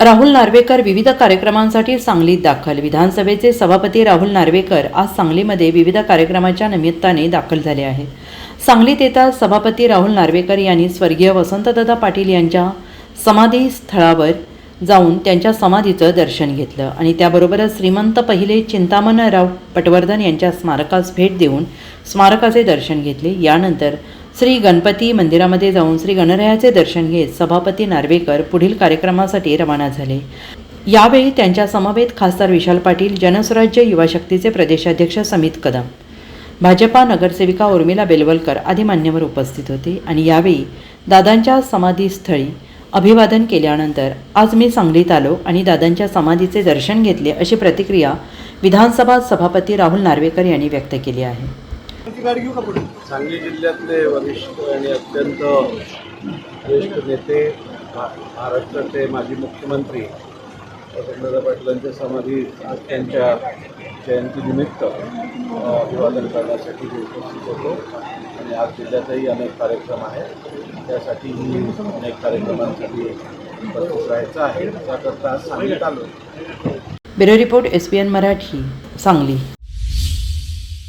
राहुल नार्वेकर विविध कार्यक्रमांसाठी सांगलीत दाखल. विधानसभेचे सभापती राहुल नार्वेकर आज सांगलीमध्ये विविध कार्यक्रमाच्या निमित्ताने दाखल झाले आहेत सांगलीत येताच सभापती राहुल नार्वेकर यांनी स्वर्गीय वसंतदादा पाटील यांच्या समाधी स्थळावर जाऊन त्यांच्या समाधीचं दर्शन घेतलं आणि त्याबरोबरच श्रीमंत पहिले चिंतामणराव पटवर्धन यांच्या स्मारकास भेट देऊन स्मारकाचे दर्शन घेतले. यानंतर श्री गणपती मंदिरामध्ये जाऊन श्री गणरायाचे दर्शन घेत सभापती नार्वेकर पुढील कार्यक्रमासाठी रवाना झाले. यावेळी त्यांच्या समवेत खासदार विशाल पाटील जनस्वराज्य युवा शक्तीचे प्रदेशाध्यक्ष समित कदम भाजपा नगरसेविका उर्मिला बेलवलकर आदी मान्यवर उपस्थित होते आणि यावेळी दादांच्या समाधीस्थळी अभिवादन केल्यानंतर आज मी सांगलीत आलो आणि दादांच्या समाधीचे दर्शन घेतले अशी प्रतिक्रिया विधानसभा सभापती राहुल नार्वेकर यांनी व्यक्त केली आहे. सांगली जिल्ह्यातले वरिष्ठ आणि अत्यंत ज्येष्ठ नेते भा- महाराष्ट्राचे माजी मुख्यमंत्री वसंतदादा पाटलांच्या समाधी आज त्यांच्या जयंतीनिमित्त अभिवादन करण्यासाठी मी उपस्थित होतो. आणि आज जिल्ह्यातही अनेक कार्यक्रम आहेत. त्यासाठीही अनेक कार्यक्रमांसाठी उपस्थित राहायचं आहे. त्याकरता आज सांगलीत आलो bureau report S P N Marathi Sangli.